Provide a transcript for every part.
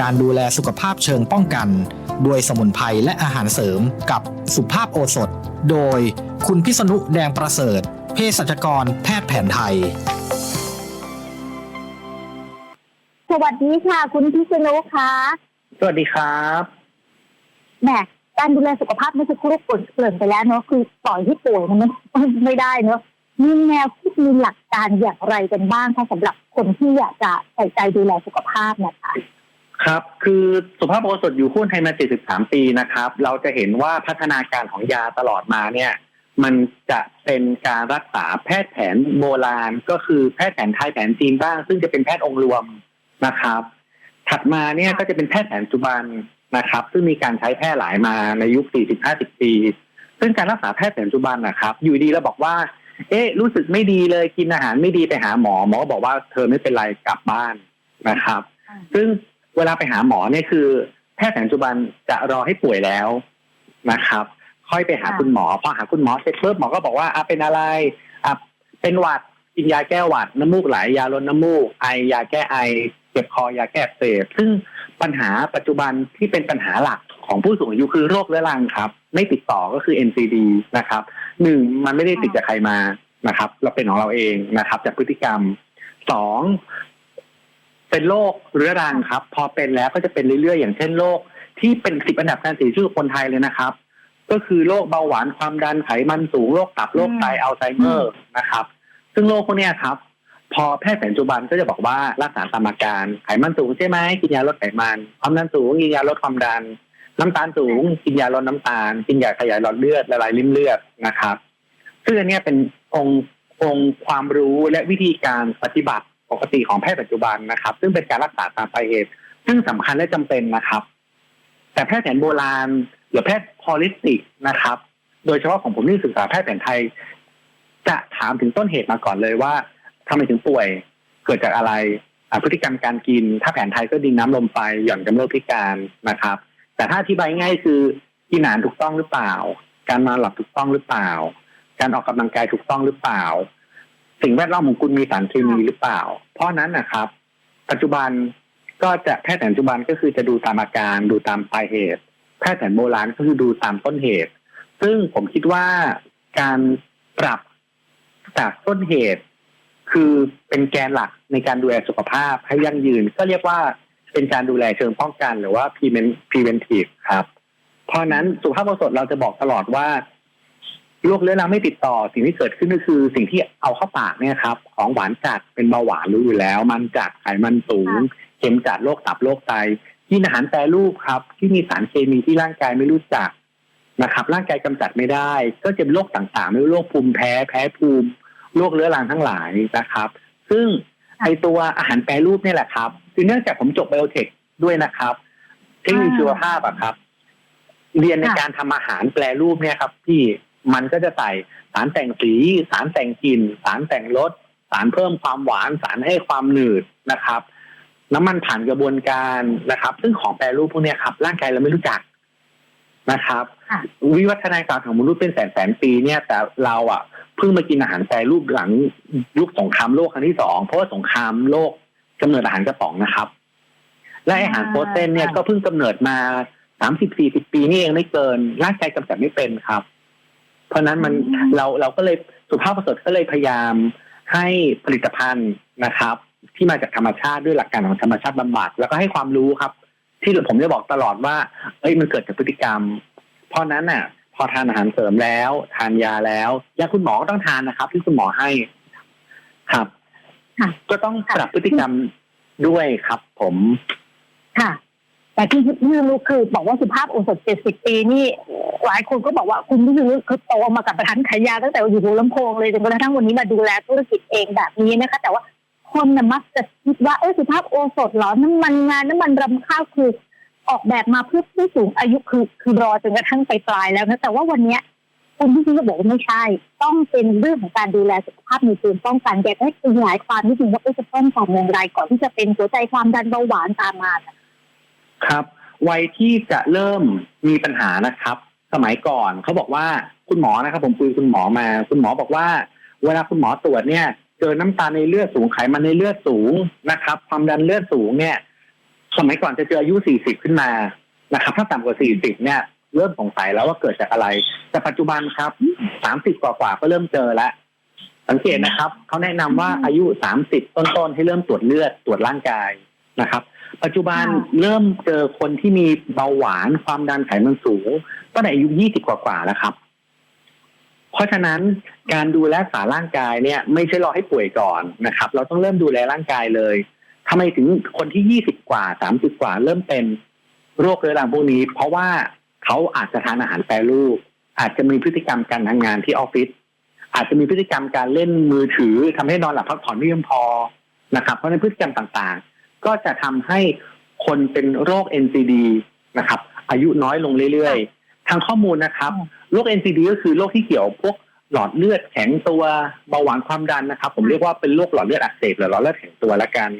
การดูแลสุขภาพเชิงป้องกัน ด้วยสมุนไพรและอาหารเสริมกับสุภาพโอสถ โดยคุณพิษณุแดงประเสริฐเภสัชกรแพทย์แผนไทย สวัสดีค่ะ คุณพิษณุคะสวัสดีครับแหมการดูแลสุขภาพไม่ใช่ครุกเกลื่อนไปแล้วเนาะคือปล่อยให้ป่วยมันไม่ไม่ได้เนาะมีแนวคิดมีหลักการอย่างไรกันบ้างคะสำหรับคนที่อยากจะใส่ใจดูแลสุขภาพนะคะ ครับ คือสุภาพโอสถอยู่คู่ไทยมา 73 ปีนะครับ เราจะเห็นว่าพัฒนาการของยาตลอดมาเนี่ย มันจะเป็นการรักษาแพทย์แผนโบราณ ก็คือแพทย์แผนไทยแผนจีนบ้าง ซึ่งจะเป็นแพทย์องค์รวมนะครับ ถัดมาเนี่ยก็จะเป็นแพทย์แผนปัจจุบันนะครับ ซึ่งมีการใช้แพร่หลายมาในยุค 40-50 ปี ซึ่งการรักษาแพทย์แผนปัจจุบันนะครับ อยู่ดีเราบอกว่า เอ๊ะ รู้สึกไม่ดีเลยกินอาหารไม่ดีไปหาหมอหมอก็บอกว่าเธอไม่เป็นไรกลับบ้านนะครับอืมซึ่ง เวลาไปหาหมอเนี่ยคือ แพทย์แผนปัจจุบันจะรอให้ป่วยแล้วนะครับ ค่อยไปหาคุณหมอพอหาคุณหมอเสร็จปุ๊บหมอก็บอกว่าอะเป็นอะไรอะเป็นหวัดกินยาแก้หวัดน้ำมูกไหลยาลดน้ำมูกไอยาแก้ไอเจ็บคอยาแก้อักเสบซึ่งปัญหาปัจจุบันที่เป็นปัญหาหลักของผู้สูงอายุคือโรคเรื้อรังครับ ไม่ติดต่อก็คือ NCD นะครับหนึ่งมันไม่ได้ติดจากใครมานะครับ เราเป็นของเราเองนะครับ จากพฤติกรรมสอง เป็นโรคเรื้อรังครับ พอเป็นแล้วก็จะเป็นเรื่อยๆ อย่างเช่นโรคที่เป็นสิบอันดับการเสียชีวิตของคนไทยเลยนะครับ ก็คือโรคเบาหวานความดันไขมันสูงโรคตับโรคไตอัลไซเมอร์นะครับ ซึ่งโรคพวกเนี้ยครับ พอแพทย์แผนปัจจุบันก็จะบอกว่ารักษาตามอาการไขมันสูงใช่ไหมกินยาลดไขมัน ความดันสูงกินยาลดความดัน น้ำตาลสูง กินยาลดน้ำตาล กินยาขยายหลอดเลือดละลายริ่มเลือดนะครับซึ่งอันเนี้ยเป็นองค์องค์ความรู้และวิธีการปฏิบัติ ปกติของแพทย์ปัจจุบันนะครับ ซึ่งเป็นการรักษาตามสาเหตุ ซึ่งสำคัญและจำเป็นนะครับ แต่แพทย์แผนโบราณ หรือแพทย์พอลิสติกนะครับ โดยเฉพาะของผมที่ศึกษาแพทย์แผนไทย จะถามถึงต้นเหตุมาก่อนเลยว่าทำไมถึงป่วยเกิดจากอะไระพฤติกรรมการกิน ถ้าแผนไทยก็ดินน้ำลมไฟหย่อนกำเริบพิการนะครับ แต่ถ้าอธิบายง่ายคือกินอาหารถูกต้องหรือเปล่า การนอนหลับถูกต้องหรือเปล่า การออกกำลังกายถูกต้องหรือเปล่า สิ่งแวดล้อมของคุณมีสารเคมีหรือเปล่า เพราะนั้นนะครับ ปัจจุบันก็จะแพทย์แผนปัจจุบันก็คือจะดูตามอาการดูตามปลายเหตุ แพทย์แผนโบราณก็คือดูตามต้นเหตุ ซึ่งผมคิดว่าการปรับจากต้นเหตุ คือเป็นแกนหลักในการดูแลสุขภาพให้ยั่งยืน ก็เรียกว่าเป็นการดูแลเชิงป้องกัน หรือว่า prevent- preventive ครับ เพราะฉะนั้นสุขภาพโอสถเราจะบอกตลอดว่า โรคเรื้อรังไม่ติดต่อสิ่งที่เกิดขึ้นก็คือสิ่งที่เอาเข้าปากเนี่ยครับ ของหวานจัดเป็นเบาหวานรู้อยู่แล้ว มันจัดไขมันสูงเค็มจัดโรคตับโรคไตกินอาหารแปรรูปครับ ที่มีสารเคมีที่ร่างกายไม่รู้จักนะครับ ร่างกายกำจัดไม่ได้ ก็จะเป็นโรคต่างๆ ไม่รู้โรคภูมิแพ้แพ้ภูมิโรคเรื้อรังทั้งหลายนะครับ ซึ่งไอตัวอาหารแปรรูปเนี่ยแหละครับคือเนื่องจากผมจบไบโอเทคด้วยนะครับ เทคโนโลยีชีวภาพอะครับ เรียนในค่ะการทำอาหารแปรรูปเนี่ยครับที่ มันก็จะใส่สารแต่งสี สารแต่งกลิ่น สารแต่งรสสารเพิ่มความหวาน สารให้ความหนืดนะครับ น้ำมันผ่านกระบวนการนะครับ ซึ่งของแปรรูปพวกเนี้ยครับ ร่างกายเราไม่รู้จักนะครับค่ะวิวัฒนาการของมนุษย์เป็นแสนแสนปีเนี่ย แต่เราอะเพิ่งมากินอาหารแปรรูปหลังยุคสงครามโลกครั้งที่สองเพราะว่าสงครามโลกกำเนิดอาหารกระป๋องนะครับ และอาหารโปรตีนเนี่ยอ่าก็เพิ่งกำเนิดมาสามสิบสี่สิบปีนี่เองไม่เกินร่างกายกำจัดไม่เป็นครับ เพราะฉะนั้นมันเราเราก็เลยสุภาพบุรุษก็เลยพยายามให้ผลิตภัณฑ์นะครับ ที่มาจากธรรมชาติด้วยหลักการของธรรมชาติบำบัดแล้วก็ให้ความรู้ครับ ที่ผมจะบอกตลอดว่า เอ้ยมันเกิดจากพฤติกรรม เพราะนั้นน่ะ พอทานอาหารเสริมแล้ว ทานยาแล้วยาคุณหมอก็ต้องทานนะครับ ที่คุณหมอให้ครับค่ะก็ต้องปรับพฤติกรรมด้วยครับ ผมค่ะ แต่ที่ที่รู้คือบอกว่าสุภาพโอสถเจ็ดสิบปีนี่หลายคนก็บอกว่าคุณพิษณุคือโตมากับประธานขายยาตั้งแต่อยู่หัวลำโพงเลยจนกระทั่งวันนี้มาดูแลธุรกิจเองแบบนี้นะคะ แต่ว่าคนน่ะมักจะคิดว่าเออสุภาพโอสถเหรอน้ำมันงานน้ำมันรำข้าวคือออกแบบมาเพื่อผู้สูงอายุคือคือรอจนกระทั่งไปปลายแล้วนะแต่ว่าวันเนี้ยคุณพิษณุบอกว่าไม่ใช่ ต้องเป็นเรื่องของการดูแลสุขภาพในเชิงป้องกันอยากให้ขยายความนิดนึงว่าเอ๊ะจะป้องกันอย่างไรก่อนที่จะเป็นหัวใจความดันเบาหวานตามมา ครับ วัยที่จะเริ่มมีปัญหานะครับ สมัยก่อนเขาบอกว่าคุณหมอนะครับ ผมคุยคุณหมอมา คุณหมอบอกว่า เวลาคุณหมอตรวจเนี่ยเจอน้ำตาลในเลือดสูงไขมันในเลือดสูงนะครับ ความดันเลือดสูงเนี่ย สมัยก่อนจะเจออายุ 40 ขึ้นมานะครับ ถ้าต่ำกว่า 40 เนี่ย เริ่มสงสัยแล้วว่าเกิดจากอะไร แต่ปัจจุบันครับ 30 กว่าๆก็เริ่มเจอแล้วสังเกตนะครับเขาแนะนำว่าอายุ 30 ต้นๆให้เริ่มตรวจเลือดตรวจร่างกายนะครับ ปัจจุบันค่ะเริ่มเจอคนที่มีเบาหวานความดันไขมันสูงตั้งแต่อายุ20กว่าๆแล้วครับ เพราะฉะนั้นการดูแลรักษาร่างกายเนี่ย ไม่ใช่รอให้ป่วยก่อนนะครับ เราต้องเริ่มดูแลร่างกายเลยทำไมถึงคนที่20กว่า30กว่า เริ่มเป็นโรคเรื้อรังพวกนี้ เพราะว่าเขาอาจจะทานอาหารแปรรูป อาจจะมีพฤติกรรมการทำงานที่ออฟฟิศอาจจะมีพฤติกรรมการเล่นมือถือทำให้นอนหลับพักผ่อนไม่เพียงพอนะครับ เพราะฉะนั้นพฤติกรรมต่างๆ ก็จะทำให้คนเป็นโรค NCD นะครับ อายุน้อยลงเรื่อยๆ ทางข้อมูลนะครับโรค NCD ก็คือโรคที่เกี่ยวพวกหลอดเลือดแข็งตัวเบาหวานความดันนะครับ ผมเรียกว่าเป็นโรคหลอดเลือดอักเสบหรือหลอดเลือดแข็งตัวละกัน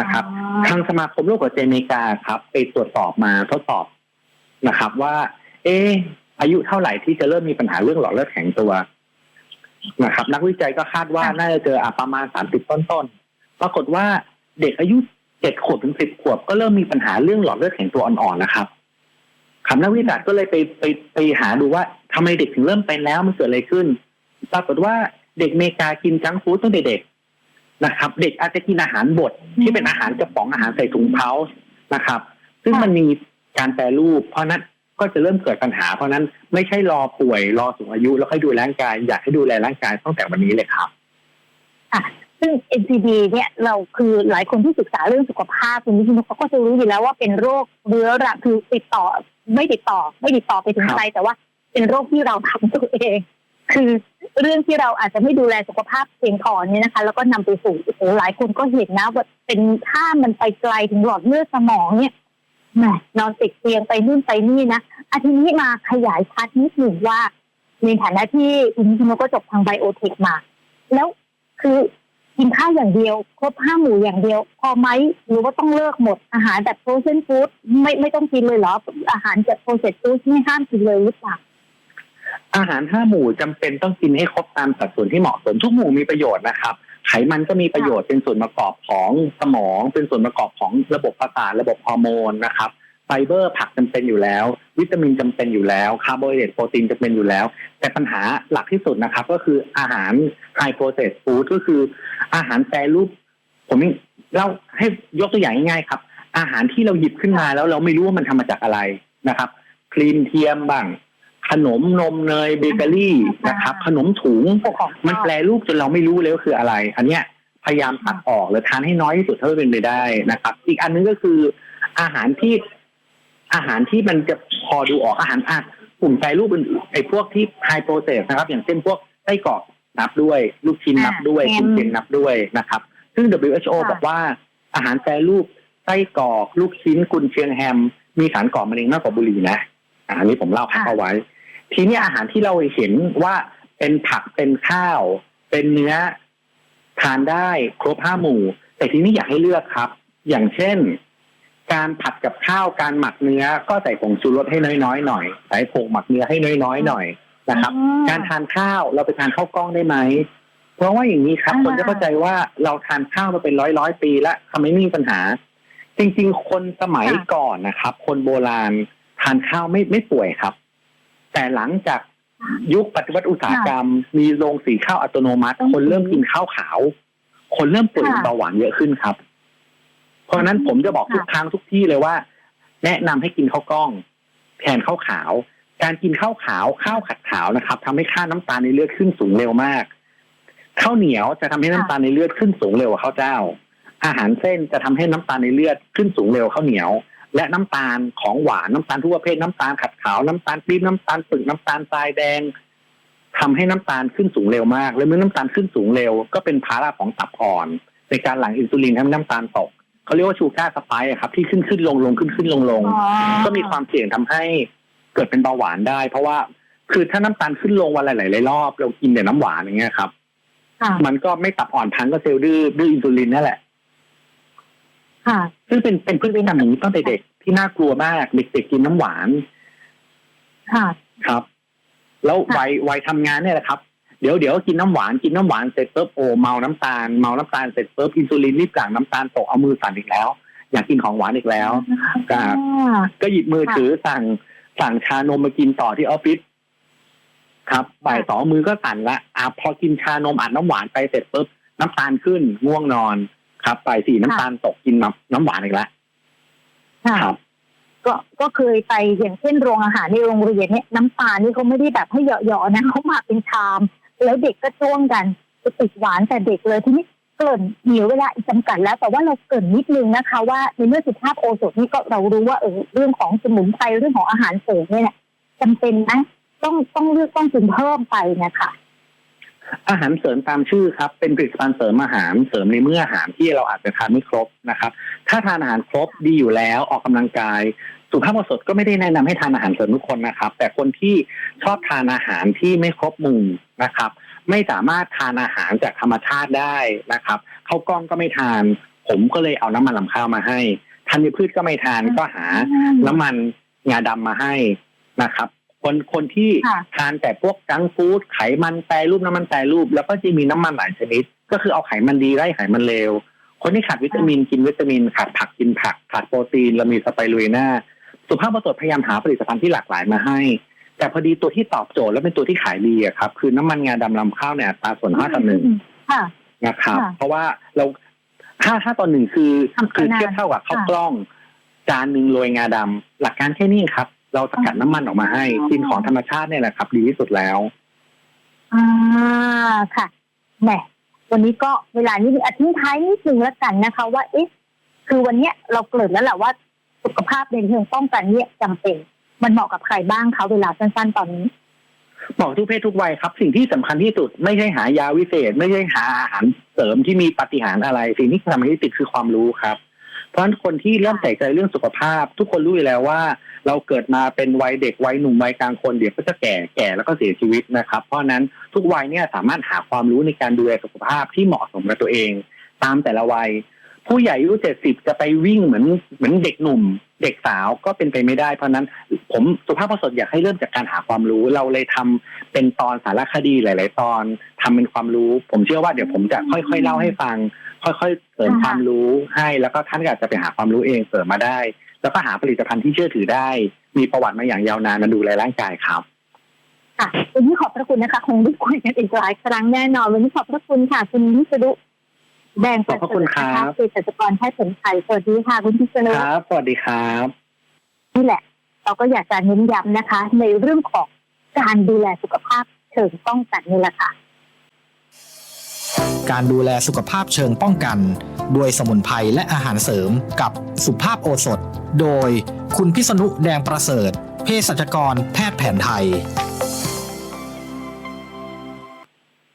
นะครับ ทางสมาคมโรคหัวใจอเมริกาครับ ไปตรวจสอบมาทดสอบนะครับ ว่า เอะอายุเท่าไหร่ที่จะเริ่มมีปัญหาเรื่องหลอดเลือดแข็งตัวนะครับ นักวิจัยก็คาดว่าค่ะน่าจะเจออะประมาณสามสิบต้นๆปรากฏว่าเด็กอายุ เจ็ดขวบถึงสิบขวบ ก็เริ่มมีปัญหาเรื่องหลอดเลือดแข็งตัวอ่อนๆนะครับคำนักวิจัยก็เลยไปไปไปหาดูว่าทำไมเด็กถึงเริ่มเป็นแล้วมันเกิดอะไรขึ้น ปรากฏว่าเด็กอเมริกากินจังฟู้ดตั้งแต่เด็กนะครับ เด็กอาจจะกินอาหารบดที่เป็นอาหารกระป๋องอาหารใส่ถุงเพาส์นะครับ ซึ่งมันมีการแปรรูป เพราะนั้นก็จะเริ่มเกิดปัญหา เพราะนั้นไม่ใช่รอป่วยรอสูงอายุแล้วค่อยดูแลร่างกาย อยากให้ดูแลร่างกายตั้งแต่วันนี้เลยครับ ซึ่ง NCD เนี่ยเราคือหลายคนที่ศึกษาเรื่องสุขภาพคุณวิษณุเขาก็จะรู้อยู่แล้วว่าเป็นโรคเรื้อรังคือติดต่อไม่ติดต่อ ไม่ติดต่อไปถึงใครแต่ว่าเป็นโรคที่เราทำตัวเอง คือเรื่องที่เราอาจจะไม่ดูแลสุขภาพเพียงพอเนี่ยนะคะ แล้วก็นำไปสู่หลายคนก็เห็นนะว่าเป็นถ้ามันไปไกลถึงหลอดเลือดสมองเนี่ยแหมนอนติดเตียงไปนู่นไปนี่นะอาทีนี้มาขยายชัดนิดหนึ่งว่าในฐานะที่คุณวิษณุก็จบทางไบโอเทคมา แล้วคือ กินข้าวอย่างเดียว ครบห้าหมู่อย่างเดียว พอไหมหรือว่าต้องเลิกหมดอาหารแบบโปรเซนฟู้ดไม่ไม่ต้องกินเลยเหรอ อาหารแบบโปรเซสฟู้ดไม่ห้ามกินเลยหรือเปล่าอาหารห้าหมู่จำเป็นต้องกินให้ครบตามสัดส่วนที่เหมาะสมทุกหมู่มีประโยชน์นะครับ ไขมันก็มีประโยชน์เป็นส่วนประกอบของสมอง เป็นส่วนประกอบของระบบประสาทระบบฮอร์โมนนะครับ ไฟเบอร์ผักจำเป็นอยู่แล้ว วิตามินจำเป็นอยู่แล้วคาร์โบไฮเดรตโปรตีนจำเป็นอยู่แล้ว แต่ปัญหาหลักที่สุดนะครับ ก็คืออาหารไฮโปรเซสฟู้ดก็คืออาหารแปรรูป ผมเล่าให้ยกตัวอย่างง่ายๆครับ อาหารที่เราหยิบขึ้นมาแล้วเราไม่รู้ว่ามันทำมาจากอะไรนะครับครีมเทียมบ้างขนมนมเนยเบเกอรี่นะครับ ขนมถุงพวกของมันแปลรูปจนเราไม่รู้เลยว่าคืออะไร อันเนี้ยพยายามตัดออกหรือทานให้น้อยที่สุดเท่าที่เป็นไปได้นะครับ อีกอันนึงก็คืออาหารที่ อาหารที่มันจะพอดูออกอาหารอะกลุ่มแปรรูปอื่นๆไอ้พวกที่ไฮโปรเซสนะครับ อย่างเช่นพวกไส้กรอกนับด้วย ลูกชิ้นนับด้วยกุนเชียงนับด้วยนะครับ ซึ่ง WHO บอกว่าอาหารแปรรูปไส้กรอก ลูกชิ้นกุนเชียงแฮม มีสารก่อมะเร็งมากกว่าบุหรี่นะอะอันนี้ผมเล่าพักเอาไว้ ทีนี้อาหารที่เราเห็นว่าเป็นผักเป็นข้าว เป็นเนื้อทานได้ครบห้าหมู่ แต่ทีนี้อยากให้เลือกครับ อย่างเช่น การผัดกับข้าวการหมักเนื้อก็ใส่ผงชูรสให้น้อยๆหน่อยใส่ผงหมักเนื้อให้น้อยๆหน่อยนะครับอืมการทานข้าวเราไปทานข้าวกล้องได้ไหมเพราะว่าอย่างนี้ครับอ่าคนจะเข้าใจว่าเราทานข้าวมาเป็นร้อยร้อยๆปีแล้วทำไมไม่มีปัญหา จริง ๆ คนสมัยก่อนนะครับ คนโบราณทานข้าวไม่ไม่ป่วยครับ แต่หลังจากยุคปฏิวัติอุตสาหกรรม มีโรงสีข้าวอัตโนมัติ คนเริ่มกินข้าวขาว คนเริ่มป่วยเป็นเบาหวานเยอะขึ้นครับ เพราะฉะนั้นผมจะบอกทุกครั้งทุกที่เลยว่า แนะนำให้กินข้าวกล้อง แทนข้าวขาว การกินข้าวขาวข้าวขัดขาวนะครับทำให้ค่าน้ำตาลในเลือดขึ้นสูงเร็วมากข้าวเหนียวจะทำให้น้ำตาลในเลือดขึ้นสูงเร็วกว่าข้าวเจ้า อาหารเส้นจะทำให้น้ำตาลในเลือดขึ้นสูงเร็วกว่าข้าวเหนียว และน้ำตาลของหวานน้ำตาลทุกประเภทน้ำตาลขัดขาวน้ำตาลปี๊บน้ำตาลปึกน้ำตาลทรายแดงทำให้น้ำตาลขึ้นสูงเร็วมาก และเมื่อน้ำตาลขึ้นสูงเร็ว ก็เป็นภาระของตับอ่อน ในการหลั่งอินซูลินทำให้น้ำตาลตก เขาเรียกว่าชูการ์สไปค์อะครับ ที่ขึ้นขึ้นลงลงขึ้นขึ้นลงลง อ๋อ ก็มีความเสี่ยงทำให้เกิดเป็นเบาหวานได้ เพราะว่าคือถ้าน้ำตาลขึ้นลงวันหลายๆรอบเรากินแต่น้ำหวานอย่างเงี้ยครับ ค่ะ มันก็ไม่ตับอ่อนพังก็เซลล์ดื้อดื้ออินซูลินนั่นแหละ ค่ะ ซึ่งเป็นเป็นพฤติกรรมอย่างนี้ตั้งแต่เด็กที่น่ากลัวมากเด็กๆกินน้ำหวานค่ะ ครับ แล้วค่ะวัยวัยทำงานเนี่ยแหละครับ เดี๋ยวเดี๋ยวกินน้ำหวานกินน้ำหวานเสร็จปุ๊บโอ้เมาน้ำตาลเมาน้ำตาลเสร็จปุ๊บอินซูลินรีบหลั่งน้ำตาลตกเอามือสั่นอีกแล้ว อยากกินของหวานอีกแล้วครับอ่าก็หยิบมือค่ะถือสั่งสั่งชานมมากินต่อที่ออฟฟิศครับบ่ายสองมือก็สั่นละอะพอกินชานมอัดน้ำหวานไปเสร็จปุ๊บน้ำตาลขึ้นง่วงนอนครับบ่ายสี่น้ำตาลตกกินน้ำน้ำหวานอีกแล้วค่ะครับก็ก็เคยไปอย่างเช่นโรงอาหารในโรงเรียนเนี่ยน้ำตาลนี่เขาไม่ได้แบบให้เหยาะๆนะเขามาเป็นชาม แล้วเด็กก็จ้วงกันติดหวานแต่เด็กเลยทีนี้เกินเหนียวเวลาอีกจำกัดแล้ว แต่ว่าเราเกินนิดนึงนะคะ ว่าในเมื่อสุขภาพโอสถนี่ก็เรารู้ว่าเออเรื่องของสมุนไพรเรื่องของอาหารเสริมเนี่ยจำเป็นนะต้องต้องเลือกต้องกินเพิ่มไปนะคะอาหารเสริมตามชื่อครับ เป็นผลิตภัณฑ์เสริมอาหารเสริมในเมื่ออาหารที่เราอาจจะทานไม่ครบนะครับ ถ้าทานอาหารครบดีอยู่แล้วออกกำลังกาย สุขภาพโอสถก็ไม่ได้แนะนำให้ทานอาหารเสริมทุกคนนะครับ แต่คนที่ชอบทานอาหารที่ไม่ครบหมู่นะครับ ไม่สามารถทานอาหารจากธรรมชาติได้นะครับข้าวกล้องก็ไม่ทาน ผมก็เลยเอาน้ำมันลำข้าวมาให้ธัญพืชก็ไม่ทานก็หาน้ำมันงาดำมาให้นะครับคนคนที่ค่ะทานแต่พวกจังก์ฟู้ดไขมันแปรรูปน้ำมันแปรรูป แล้วก็จะมีน้ำมันหลายชนิด ก็คือเอาไขมันดีไล่ไขมันเลวคนที่ขาดวิตามินกินวิตามินขาดผักกินผัก ขาดโปรตีนเรามีสไปรูน่า สุภาพบุรุษพยายามหาผลิตภัณฑ์ที่หลากหลายมาให้ แต่พอดีตัวที่ตอบโจทย์และเป็นตัวที่ขายดีอะครับ คือน้ำมันงาดำลำข้าวเนี่ยอัตราส่วนห้าต่อหนึ่งค่ะนะครับค่ะเพราะว่าเราห้าห้าต่อหนึ่งคือทำคือขนาดเทียบเท่ากับข้าวค่ะกล้อง จานหนึ่งโรยงาดำหลักการแค่นี้ครับ เราสกัดน้ำมันออกมาให้อ๋อกินของธรรมชาติเนี่ยแหละครับ ดีที่สุดแล้วอ่าค่ะแหมวันนี้ก็เวลานี้อาทิ้งท้ายนิดนึงแล้วกันนะคะ ว่าเอ๊ะคือวันเนี้ยเราเกริ่นแล้วแหละว่า สุขภาพในเชิงป้องกันเนี่ยจำเป็น มันเหมาะกับใครบ้างคะเวลาสั้น ๆ ตอนนี้บอกทุกเพศทุกวัยครับ สิ่งที่สำคัญที่สุด ไม่ใช่หายาวิเศษ ไม่ใช่หาอาหารเสริมที่มีปฏิหารอะไร สิ่งที่สำคัญที่สุดคือความรู้ครับ เพราะฉะนั้นคนที่เริ่มใส่ใจเรื่องสุขภาพ ทุกคนรู้อยู่แล้วว่า เราเกิดมาเป็นวัยเด็กวัยหนุ่มวัยกลางคนเดี๋ยวก็จะแก่แก่แล้วก็เสียชีวิตนะครับ เพราะฉะนั้นทุกวัยเนี่ยสามารถหาความรู้ในการดูแลสุขภาพที่เหมาะสมกับตัวเอง ตามแต่ละวัย ผู้ใหญ่อายุเจ็ดสิบจะไปวิ่งเหมือนเหมือนเด็กหนุ่ม เด็กสาวก็เป็นไปไม่ได้ เพราะนั้นผมสุภาพประสดอยากให้เริ่มจากการหาความรู้ เราเลยทำเป็นตอนสารคดีหลาย ๆ ตอนทำเป็นความรู้ ผมเชื่อว่าเดี๋ยวผมจะค่อย ๆ เล่าให้ฟัง ค่อย ๆ เสริมความรู้ให้แล้วก็ท่านก็อาจจะไปหาความรู้เองเสริมมาได้ แล้วก็หาผลิตภัณฑ์ที่เชื่อถือได้ มีประวัติมาอย่างยาวนานมาดูแลร่างกายครับค่ะวันนี้ขอบพระคุณนะคะ คงได้คุยกันอีกหลายครั้งแน่นอนวันนี้ขอบพระคุณค่ะ คุณวิศนุ แดงประขอบพระเสคุริณฐครันะคะบเภสัชกรแพทย์ผลไทยสวัสดีค่ะคุณวิษณุครับ สวัสดีครับนี่แหละ เราก็อยากจะเน้นย้ำนะคะ ในเรื่องของการดูแลสุขภาพเชิงป้องกันนี่แหละค่ะ การดูแลสุขภาพเชิงป้องกัน ด้วยสมุนไพรและอาหารเสริมกับสุภาพโอสถ โดยคุณพิษณุแดงประเสริฐเภสัชกรแพทย์แผนไทย